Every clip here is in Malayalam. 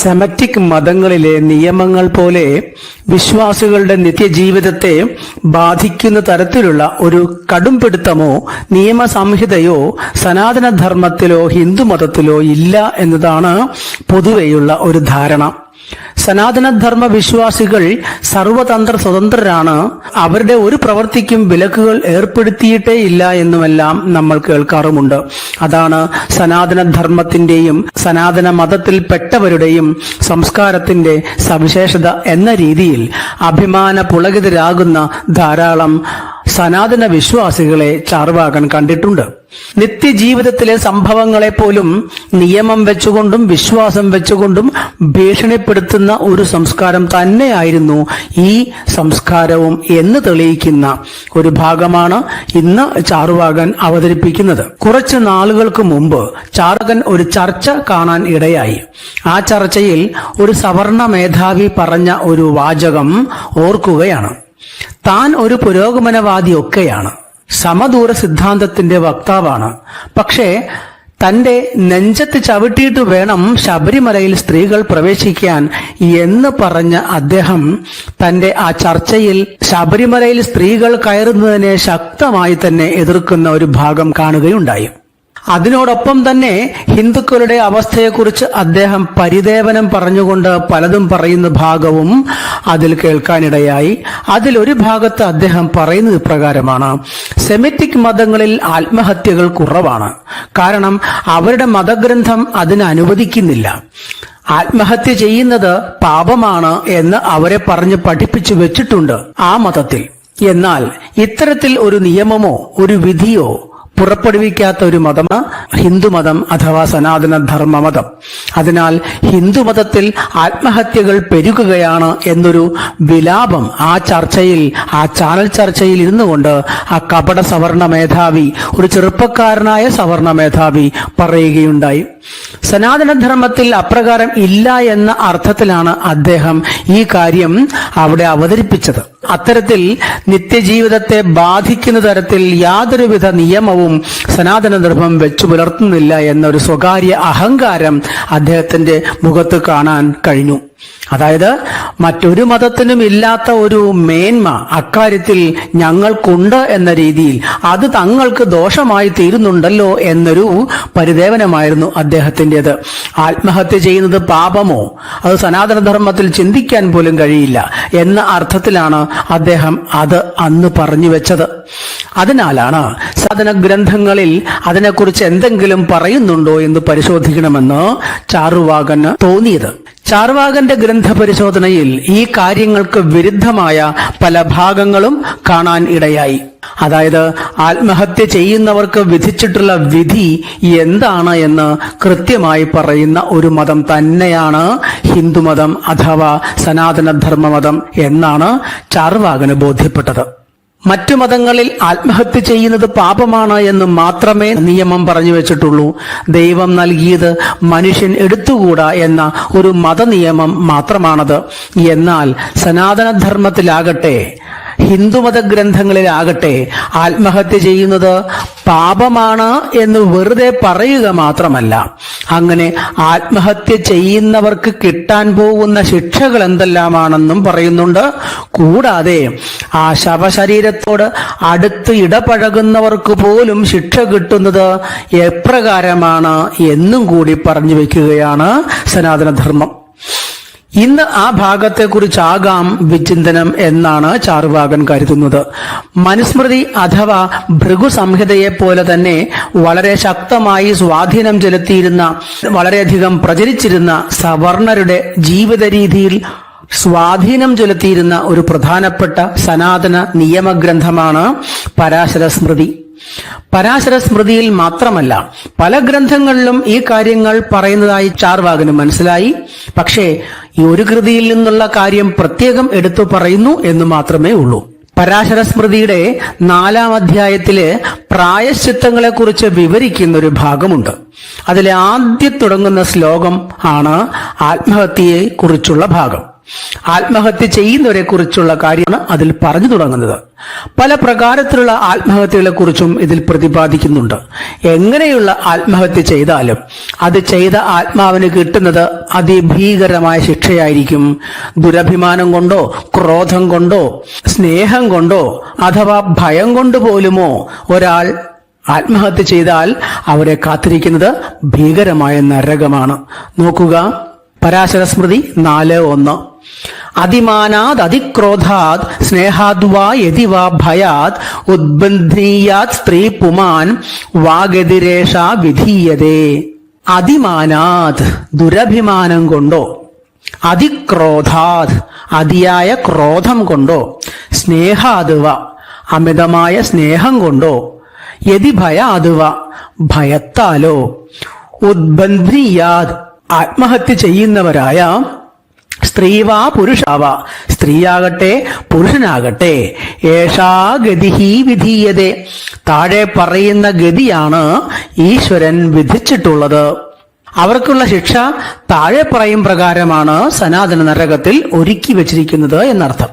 സെമറ്റിക് മതങ്ങളിലെ നിയമങ്ങൾ പോലെ വിശ്വാസികളുടെ നിത്യജീവിതത്തെ ബാധിക്കുന്ന തരത്തിലുള്ള ഒരു കടുംപിടുത്തമോ നിയമസംഹിതയോ സനാതനധർമ്മത്തിലോ ഹിന്ദുമതത്തിലോ ഇല്ല എന്നതാണ് പൊതുവെയുള്ള ഒരു ധാരണ. സനാതനധർമ്മ വിശ്വാസികൾ സർവതന്ത്ര സ്വതന്ത്രരാണ് അവരുടെ ഒരു പ്രവൃത്തിക്കും വിലക്കുകൾ ഏർപ്പെടുത്തിയിട്ടേ ഇല്ല എന്നുമെല്ലാം നമ്മൾ കേൾക്കാറുമുണ്ട്. അതാണ് സനാതനധർമ്മത്തിന്റെയും സനാതന മതത്തിൽപ്പെട്ടവരുടെയും സംസ്കാരത്തിന്റെ സവിശേഷത എന്ന രീതിയിൽ അഭിമാന പുളകിതരാകുന്ന ധാരാളം സനാതന വിശ്വാസികളെ ചാർവാകൻ കണ്ടിട്ടുണ്ട്. നിത്യജീവിതത്തിലെ സംഭവങ്ങളെ പോലും നിയമം വെച്ചുകൊണ്ടും വിശ്വാസം വെച്ചുകൊണ്ടും ഭീഷണിപ്പെടുത്തുന്ന ഒരു സംസ്കാരം തന്നെയായിരുന്നു ഈ സംസ്കാരവും എന്ന് തെളിയിക്കുന്ന ഒരു ഭാഗമാണ് ഇന്ന് ചാറുവാകൻ അവതരിപ്പിക്കുന്നത്. കുറച്ച് നാളുകൾക്ക് മുമ്പ് ചാറുകൻ ഒരു ചർച്ച കാണാൻ ഇടയായി. ആ ചർച്ചയിൽ ഒരു സവർണ മേധാവി പറഞ്ഞ ഒരു വാചകം ഓർക്കുകയാണ്. താൻ ഒരു പുരോഗമനവാദിയൊക്കെയാണ്. സമദൂര സിദ്ധാന്തത്തിന്റെ വക്താവാണ്. പക്ഷേ തന്റെ നെഞ്ചത്ത് ചവിട്ടിയിട്ട് വേണം ശബരിമലയിൽ സ്ത്രീകൾ പ്രവേശിക്കാൻ എന്ന് പറഞ്ഞ അദ്ദേഹം തന്റെ ആ ചർച്ചയിൽ ശബരിമലയിൽ സ്ത്രീകൾ കയറുന്നതിനെ ശക്തമായി തന്നെ എതിർക്കുന്ന ഒരു ഭാഗം കാണുകയുണ്ടായി. അതിനോടൊപ്പം തന്നെ ഹിന്ദുക്കളുടെ അവസ്ഥയെക്കുറിച്ച് അദ്ദേഹം പരിദേവനം പറഞ്ഞുകൊണ്ട് പലതും പറയുന്ന ഭാഗവും അതിൽ കേൾക്കാനിടയായി. അതിലൊരു ഭാഗത്ത് അദ്ദേഹം പറയുന്നത് പ്രകാരമാണ് സെമിറ്റിക് മതങ്ങളിൽ ആത്മഹത്യകൾ കുറവാണ്. കാരണം അവരുടെ മതഗ്രന്ഥം അതിന് അനുവദിക്കുന്നില്ല. ആത്മഹത്യ ചെയ്യുന്നത് പാപമാണ് എന്ന് അവരെ പറഞ്ഞ് പഠിപ്പിച്ചു വെച്ചിട്ടുണ്ട് ആ മതത്തിൽ. എന്നാൽ ഇത്തരത്തിൽ ഒരു നിയമമോ ഒരു വിധിയോ പുറപ്പെടുവിക്കാത്ത ഒരു മതമാണ് ഹിന്ദുമതം അഥവാ സനാതന ധർമ്മമതം അതിനാൽ ഹിന്ദുമതത്തിൽ ആത്മഹത്യകൾ പെരുകുകയാണ് എന്നൊരു വിലാപം ആ ചർച്ചയിൽ ആ ചാനൽ ചർച്ചയിൽ ഇരുന്നു കൊണ്ട് ആ കപട സവർണ മേധാവി ഒരു ചെറുപ്പക്കാരനായ സവർണ മേധാവി പറയുകയുണ്ടായി. സനാതനധർമ്മത്തിൽ അപ്രകാരം ഇല്ല എന്ന അർത്ഥത്തിലാണ് അദ്ദേഹം ഈ കാര്യം അവിടെ അവതരിപ്പിച്ചത്. അത്തരത്തിൽ നിത്യജീവിതത്തെ ബാധിക്കുന്ന തരത്തിൽ യാതൊരുവിധ നിയമവും സനാതനധർമ്മം വെച്ചു പുലർത്തുന്നില്ല എന്നൊരു സ്വകാര്യ അഹങ്കാരം അദ്ദേഹത്തിന്റെ മുഖത്ത് കാണാൻ കഴിഞ്ഞു. അതായത് മറ്റൊരു മതത്തിനും ഇല്ലാത്ത ഒരു മേന്മ അക്കാര്യത്തിൽ ഞങ്ങൾക്കുണ്ട് എന്ന രീതിയിൽ അത് തങ്ങൾക്ക് ദോഷമായി തീരുന്നുണ്ടല്ലോ എന്നൊരു പരിദേവനമായിരുന്നു അദ്ദേഹത്തിന്റെത്. ആത്മഹത്യ ചെയ്യുന്നത് പാപമോ? അത് സനാതനധർമ്മത്തിൽ ചിന്തിക്കാൻ പോലും കഴിയില്ല എന്ന അർത്ഥത്തിലാണ് അദ്ദേഹം അത് അന്ന് പറഞ്ഞു വെച്ചത്. അതിനാലാണ് സാധന ഗ്രന്ഥങ്ങളിൽ അതിനെക്കുറിച്ച് എന്തെങ്കിലും പറയുന്നുണ്ടോ എന്ന് പരിശോധിക്കണമെന്ന് ചാറുവാകന് തോന്നിയത്. ചാർവാകന്റെ ഗ്രന്ഥ പരിശോധനയിൽ ഈ കാര്യങ്ങൾക്ക് വിരുദ്ധമായ പല ഭാഗങ്ങളും കാണാൻ ഇടയായി. അതായത് ആത്മഹത്യ ചെയ്യുന്നവർക്ക് വിധിച്ചിട്ടുള്ള വിധി എന്താണ് എന്ന് കൃത്യമായി പറയുന്ന ഒരു മതം തന്നെയാണ് ഹിന്ദുമതം അഥവാ സനാതനധർമ്മ മതം എന്നാണ് ചാർവാകന് ബോധ്യപ്പെട്ടത്. മറ്റു മതങ്ങളിൽ ആത്മഹത്യ ചെയ്യുന്നത് പാപമാണ് എന്ന് മാത്രമേ നിയമം പറഞ്ഞു വെച്ചിട്ടുള്ളൂ. ദൈവം നൽകിയത് മനുഷ്യൻ എടുത്തുകൂടാ എന്ന ഒരു മതനിയമം മാത്രമാണത്. എന്നാൽ സനാതനധർമ്മത്തിലാകട്ടെ ഹിന്ദുമത ഗ്രന്ഥങ്ങളിലാകട്ടെ ആത്മഹത്യ ചെയ്യുന്നത് പാപമാണ് എന്ന് വെറുതെ പറയുക മാത്രമല്ല. അങ്ങനെ ആത്മഹത്യ ചെയ്യുന്നവർക്ക് കിട്ടാൻ പോകുന്ന ശിക്ഷകൾ എന്തെല്ലാമാണെന്നും പറയുന്നുണ്ട്. കൂടാതെ ആ ശവശരീരത്തോട് അടുത്ത് ഇടപഴകുന്നവർക്ക് പോലും ശിക്ഷ കിട്ടുന്നത് എപ്രകാരമാണ് എന്നും കൂടി പറഞ്ഞു വെക്കുകയാണ് സനാതനധർമ്മം. ഇന്ന് ആ ഭാഗത്തെക്കുറിച്ചാകാം വിചിന്തനം എന്നാണ് ചാറുവാകൻ കരുതുന്നത്. മനുസ്മൃതി അഥവാ ഭൃഗു സംഹിതയെപ്പോലെ തന്നെ വളരെ ശക്തമായി സ്വാധീനം ചെലുത്തിയിരുന്ന വളരെയധികം പ്രചരിച്ചിരുന്ന സവർണരുടെ ജീവിത രീതിയിൽ സ്വാധീനം ചെലുത്തിയിരുന്ന ഒരു പ്രധാനപ്പെട്ട സനാതന നിയമഗ്രന്ഥമാണ് പരാശര സ്മൃതി പരാശര സ്മൃതിയിൽ മാത്രമല്ല പല ഗ്രന്ഥങ്ങളിലും ഈ കാര്യങ്ങൾ പറയുന്നതായി ചാർവാകന് മനസ്സിലായി. പക്ഷേ ഈ ഒരു കൃതിയിൽ നിന്നുള്ള കാര്യം പ്രത്യേകം എടുത്തു പറയുന്നു എന്ന് മാത്രമേ ഉള്ളൂ. പരാശര സ്മൃതിയുടെ നാലാം അധ്യായത്തിൽ പ്രായശ്ചിത്തങ്ങളെ കുറിച്ച് വിവരിക്കുന്ന ഒരു ഭാഗമുണ്ട്. അതിലെ ആദ്യം തുടങ്ങുന്ന ശ്ലോകം ആണ് ആത്മഹത്യയെ കുറിച്ചുള്ള ഭാഗം. ആത്മഹത്യ ചെയ്യുന്നവരെ കുറിച്ചുള്ള കാര്യമാണ് അതിൽ പറഞ്ഞു തുടങ്ങുന്നത്. പല പ്രകാരത്തിലുള്ള ആത്മഹത്യകളെ കുറിച്ചും ഇതിൽ പ്രതിപാദിക്കുന്നുണ്ട്. എങ്ങനെയുള്ള ആത്മഹത്യ ചെയ്താലും അത് ചെയ്ത ആത്മാവിന് കിട്ടുന്നത് അതിഭീകരമായ ശിക്ഷയായിരിക്കും. ദുരഭിമാനം കൊണ്ടോ ക്രോധം കൊണ്ടോ സ്നേഹം കൊണ്ടോ അഥവാ ഭയം കൊണ്ട് പോലുമോ ഒരാൾ ആത്മഹത്യ ചെയ്താൽ അവരെ കാത്തിരിക്കുന്നത് ഭീകരമായ നരകമാണ്. നോക്കുക. പരാശര സ്മൃതി നാല് ഒന്ന്. അതിമാനാത് അതിക്രോധാത് സ്നേഹാദ്വാ യതി വാ ഭയാത് ഉദ്ബന്ധീയാത് സ്ത്രീ പുമാൻ വാഗതിരേഷ വിധീയതേ. അതിമാനാത് ദുരഭിമാനം കൊണ്ടോ? അതിക്രോധാത് അതിയായ ക്രോധം കൊണ്ടോ? സ്നേഹാതുവ അമിതമായ സ്നേഹം കൊണ്ടോ? യതി ഭയാതുവ ഭയത്താലോ? ഉദ്ബന്ധിയാത് ആത്മഹത്യ ചെയ്യുന്നവരായ സ്ത്രീവാ പുരുഷാവ. സ്ത്രീയാകട്ടെ പുരുഷനാകട്ടെ. ഏഷാ ഗതിഹി വിധീയതേ. താഴെ പറയുന്ന ഗതിയാണ് ഈശ്വരൻ വിധിച്ചിട്ടുള്ളത്. അവർക്കുള്ള ശിക്ഷ താഴെ പറയും പ്രകാരമാണ് സനാതന നരകത്തിൽ ഒരുക്കി വച്ചിരിക്കുന്നത് എന്നർത്ഥം.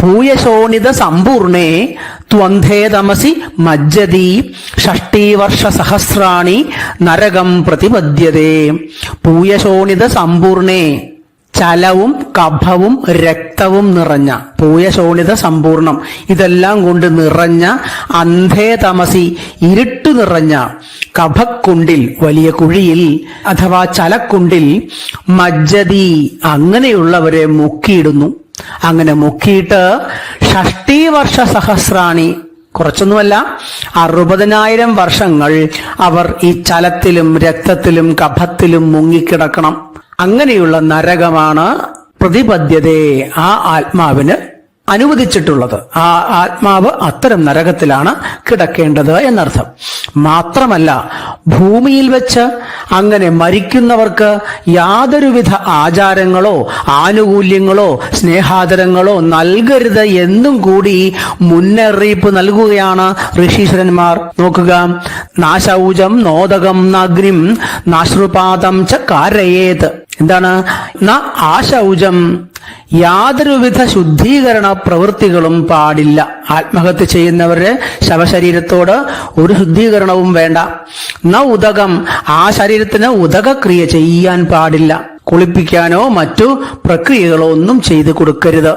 പൂയശോണിത സമ്പൂർണേ ത്വന്ധേ തമസി മജ്ജതി ഷഷ്ടീവർഷ സഹസ്രാണി നരകം പ്രതിപദ്യതേ പൂയശോണിത സമ്പൂർണേ ചലവും കഭവും രക്തവും നിറഞ്ഞ പൂയശോണിത സമ്പൂർണം. ഇതെല്ലാം കൊണ്ട് നിറഞ്ഞ അന്ധേ തമസി ഇരുട്ടു നിറഞ്ഞ കഭക്കുണ്ടിൽ വലിയ കുഴിയിൽ അഥവാ ചലക്കുണ്ടിൽ മജ്ജതി അങ്ങനെയുള്ളവരെ മുക്കിയിടുന്നു. അങ്ങനെ മുക്കിയിട്ട് ഷഷ്ടി വർഷ സഹസ്രാണി കുറച്ചൊന്നുമല്ല അറുപതിനായിരം വർഷങ്ങൾ അവർ ഈ ചലത്തിലും രക്തത്തിലും കഭത്തിലും മുങ്ങിക്കിടക്കണം. അങ്ങനെയുള്ള നരകമാണ് പ്രതിപദ്ധ്യതയെ ആ ആത്മാവിന് അനുവദിച്ചിട്ടുള്ളത്. ആ ആത്മാവ് അത്തരം നരകത്തിലാണ് കിടക്കേണ്ടത് എന്നർത്ഥം. മാത്രമല്ല ഭൂമിയിൽ വെച്ച് അങ്ങനെ മരിക്കുന്നവർക്ക് യാതൊരുവിധ ആചാരങ്ങളോ ആനുകൂല്യങ്ങളോ സ്നേഹാദരങ്ങളോ നൽകരുത് എന്നും കൂടി മുന്നറിയിപ്പ് നൽകുകയാണ് ഋഷീശ്വരന്മാർ. നോക്കുക നാശൌജം നോദകം നഗ്നിം നാശ്രുപാതം ച കാരയേത്. എന്താണ്? ആശൗചം. യാതൊരുവിധ ശുദ്ധീകരണ പ്രവൃത്തികളും പാടില്ല. ആത്മഹത്യ ചെയ്യുന്നവരുടെ ശവശരീരത്തോട് ഒരു ശുദ്ധീകരണവും വേണ്ട. ന ഉദകം. ആ ശരീരത്തിന് ഉദകക്രിയ ചെയ്യാൻ പാടില്ല. കുളിപ്പിക്കാനോ മറ്റു പ്രക്രിയകളോ ഒന്നും ചെയ്തു കൊടുക്കരുത്.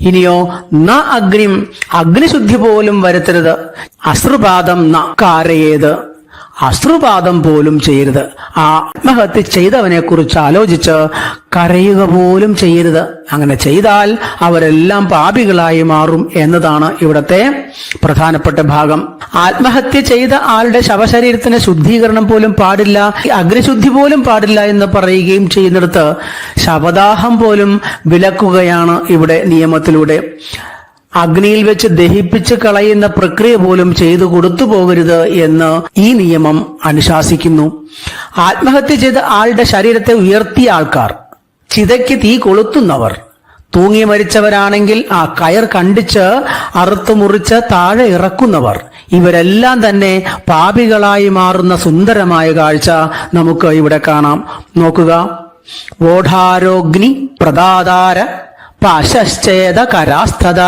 ഇനിയോ ന അഗ്നിം. അഗ്നിശുദ്ധി പോലും വരുത്തരുത്. അശ്രുപാദം ന. കാരയേത്. അശ്രുപാദം പോലും ചെയ്യരുത്. ആ ആത്മഹത്യ ചെയ്തവനെ കുറിച്ച് ആലോചിച്ച് കരയുക പോലും ചെയ്യരുത്. അങ്ങനെ ചെയ്താൽ അവരെല്ലാം പാപികളായി മാറും എന്നതാണ് ഇവിടത്തെ പ്രധാനപ്പെട്ട ഭാഗം. ആത്മഹത്യ ചെയ്ത ആളുടെ ശവശരീരത്തിന് ശുദ്ധീകരണം പോലും പാടില്ല അഗ്നിശുദ്ധി പോലും പാടില്ല എന്ന് പറയുകയും ചെയ്യുന്നിടത്ത് ശവദാഹം പോലും വിലക്കുകയാണ് ഇവിടെ നിയമത്തിലൂടെ. അഗ്നിയിൽ വെച്ച് ദഹിപ്പിച്ച് കളയുന്ന പ്രക്രിയ പോലും ചെയ്തു കൊടുത്തു പോകരുത് എന്ന് ഈ നിയമം അനുശാസിക്കുന്നു. ആത്മഹത്യ ചെയ്ത ആളുടെ ശരീരത്തെ ഉയർത്തിയ ആൾക്കാർ ചിതയ്ക്ക് തീ കൊളുത്തുന്നവർ തൂങ്ങി മരിച്ചവരാണെങ്കിൽ ആ കയർ കണ്ടിച്ച് അറുത്തു മുറിച്ച് താഴെ ഇറക്കുന്നവർ ഇവരെല്ലാം തന്നെ പാപികളായി മാറുന്ന സുന്ദരമായ കാഴ്ച നമുക്ക് ഇവിടെ കാണാം. നോക്കുക. ഓഢാരോഗ്നി പ്രദാതാര കരാസ്ഥത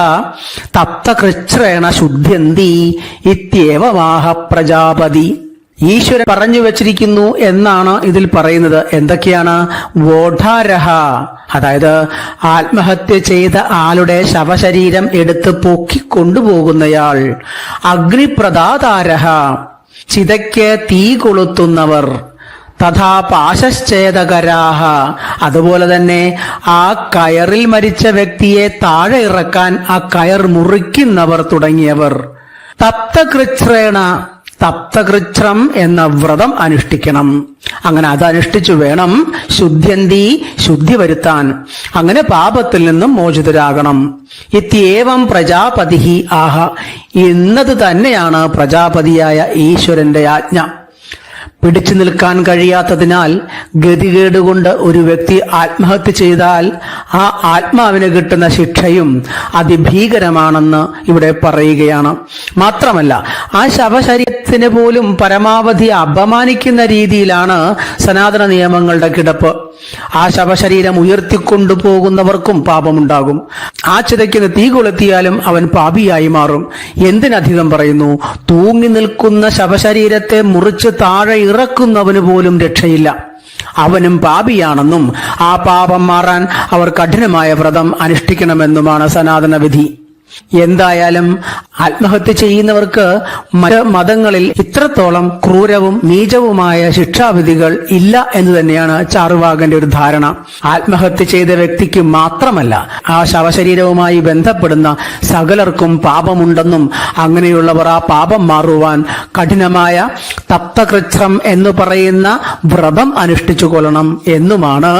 തപ്തകൃച്ഛ്രേണ ശുദ്ധ്യന്തി ഇത്യേവമാഹ പ്രജാപതി. ഈശ്വരൻ പറഞ്ഞു വച്ചിരിക്കുന്നു എന്നാണ് ഇതിൽ പറയുന്നത്. എന്തൊക്കെയാണ്? വോഢാരഹ. അതായത് ആത്മഹത്യ ചെയ്ത ആളുടെ ശവശരീരം എടുത്ത് പൊക്കി കൊണ്ടുപോകുന്നയാൾ. അഗ്നിപ്രദാതാരഹ. ചിതയ്ക്ക് തീ കൊളുത്തുന്നവർ തഥാ പാശശ്ചേതകരാഹ. അതുപോലെ തന്നെ ആ കയറിൽ മരിച്ച വ്യക്തിയെ താഴെ ഇറക്കാൻ ആ കയർ മുറിക്കുന്നവർ തുടങ്ങിയവർ. തപ്തകൃച്ഛ്രേണ തപ്തകൃച്ഛ്രം എന്ന വ്രതം അനുഷ്ഠിക്കണം. അങ്ങനെ അത് അനുഷ്ഠിച്ചു വേണം ശുദ്ധ്യന്തി ശുദ്ധി വരുത്താൻ. അങ്ങനെ പാപത്തിൽ നിന്നും മോചിതരാകണം. ഇത്യേവം പ്രജാപതി ആഹ. ഇന്നത് തന്നെയാണ് പ്രജാപതിയായ ഈശ്വരന്റെ ആജ്ഞ. പിടിച്ചു നിൽക്കാൻ കഴിയാത്തതിനാൽ ഗതികേട് കൊണ്ട് ഒരു വ്യക്തി ആത്മഹത്യ ചെയ്താൽ ആ ആത്മാവിന് കിട്ടുന്ന ശിക്ഷയും അതിഭീകരമാണെന്ന് ഇവിടെ പറയുകയാണ്. മാത്രമല്ല ആ ശവശരീരത്തിന് പോലും പരമാവധി അപമാനിക്കുന്ന രീതിയിലാണ് സനാതന നിയമങ്ങളുടെ കിടപ്പ്. ആ ശവശരീരം ഉയർത്തിക്കൊണ്ടുപോകുന്നവർക്കും പാപമുണ്ടാകും. ആ ചിതയ്ക്കുന്ന തീ കൊളുത്തിയാലും അവൻ പാപിയായി മാറും. എന്തിനധികം പറയുന്നു? തൂങ്ങി നിൽക്കുന്ന ശവശരീരത്തെ മുറിച്ച് താഴെ ഇറക്കുന്നവന് പോലും രക്ഷയില്ല. അവനും പാപിയാണെന്നും ആ പാപം മാറാൻ അവർ കഠിനമായ വ്രതം അനുഷ്ഠിക്കണമെന്നുമാണ് സനാതന വിധി എന്തായാലും ആത്മഹത്യ ചെയ്യുന്നവർക്ക് മറ്റ് മതങ്ങളിൽ ഇത്രത്തോളം ക്രൂരവും നീചവുമായ ശിക്ഷാവിധികൾ ഇല്ല എന്ന് തന്നെയാണ് ചാറുവാകന്റെ ഒരു ധാരണ. ആത്മഹത്യ ചെയ്ത വ്യക്തിക്ക് മാത്രമല്ല ആ ശവശരീരവുമായി ബന്ധപ്പെടുന്ന സകലർക്കും പാപമുണ്ടെന്നും അങ്ങനെയുള്ളവർ ആ പാപം മാറുവാൻ കഠിനമായ തപ്തകൃത്രം എന്ന് പറയുന്ന വ്രതം അനുഷ്ഠിച്ചു കൊള്ളണം എന്നുമാണ്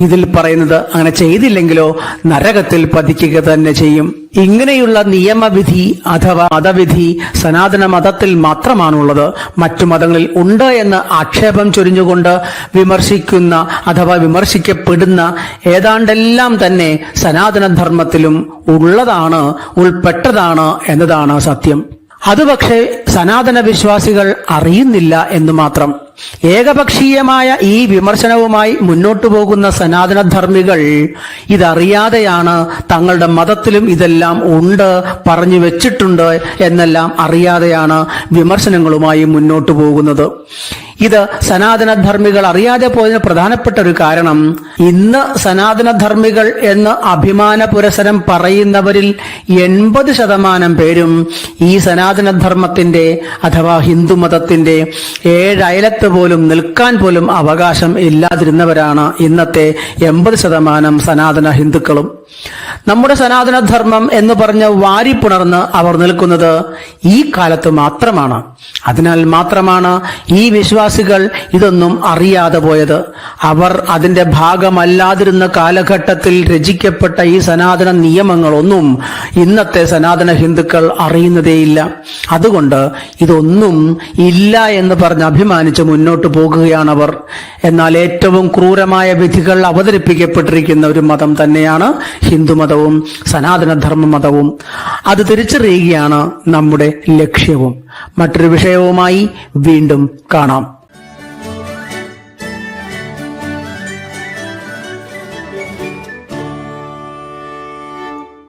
ഇതിൽ പറയുന്നത് അങ്ങനെ ചെയ്തില്ലെങ്കിലോ നരകത്തിൽ പതിക്കുക തന്നെ ചെയ്യും. ഇങ്ങനെയുള്ള നിയമവിധി അഥവാ മതവിധി സനാതന മതത്തിൽ മാത്രമാണുള്ളത്. മറ്റു മതങ്ങളിൽ ഉണ്ട് എന്ന് ആക്ഷേപം ചൊരിഞ്ഞുകൊണ്ട് വിമർശിക്കുന്ന അഥവാ വിമർശിക്കപ്പെടുന്ന ഏതാണ്ടെല്ലാം തന്നെ സനാതന ധർമ്മത്തിലും ഉള്ളതാണ് ഉൾപ്പെട്ടതാണ് എന്നതാണ് സത്യം. അത് പക്ഷേ സനാതന വിശ്വാസികൾ അറിയുന്നില്ല എന്ന് മാത്രം. ഏകപക്ഷീയമായ ഈ വിമർശനവുമായി മുന്നോട്ടു പോകുന്ന സനാതനധർമ്മികൾ ഇതറിയാതെയാണ് തങ്ങളുടെ മതത്തിലും ഇതെല്ലാം ഉണ്ട് പറഞ്ഞു വെച്ചിട്ടുണ്ട് എന്നെല്ലാം അറിയാതെയാണ് വിമർശനങ്ങളുമായി മുന്നോട്ടു പോകുന്നത്. ഇത് സനാതനധർമ്മികൾ അറിയാതെ പോയതിന് പ്രധാനപ്പെട്ട ഒരു കാരണം ഇന്ന് സനാതനധർമ്മികൾ എന്ന് അഭിമാന പുരസരം പറയുന്നവരിൽ എൺപത് ശതമാനം പേരും ഈ സനാതനധർമ്മത്തിന്റെ അഥവാ ഹിന്ദുമതത്തിന്റെ ഏഴയലത്ത് പോലും നിൽക്കാൻ പോലും അവകാശം ഇല്ലാതിരുന്നവരാണ് ഇന്നത്തെ എൺപത് ശതമാനം സനാതന ഹിന്ദുക്കളും. നമ്മുടെ സനാതന ധർമ്മം എന്ന് പറഞ്ഞ് വാരിപ്പുണർന്ന് അവർ നിൽക്കുന്നത് ഈ കാലത്ത് മാത്രമാണ്. അതിനാൽ മാത്രമാണ് ഈ വിശ്വാസികൾ ഇതൊന്നും അറിയാതെ പോയത്. അവർ അതിന്റെ ഭാഗമല്ലാതിരുന്ന കാലഘട്ടത്തിൽ രചിക്കപ്പെട്ട ഈ സനാതന നിയമങ്ങളൊന്നും ഇന്നത്തെ സനാതന ഹിന്ദുക്കൾ അറിയുന്നതേയില്ല. അതുകൊണ്ട് ഇതൊന്നും ഇല്ല എന്ന് പറഞ്ഞ് അഭിമാനിച്ച് മുന്നോട്ട് പോകുകയാണവർ. എന്നാൽ ഏറ്റവും ക്രൂരമായ വിധികൾ അവതരിപ്പിക്കപ്പെട്ടിരിക്കുന്ന ഒരു മതം തന്നെയാണ് ഹിന്ദുമതവും സനാതനധർമ്മ മതവും അത് തിരിച്ചറിയുകയാണ് നമ്മുടെ ലക്ഷ്യവും. മറ്റൊരു വിഷയവുമായി വീണ്ടും കാണാം.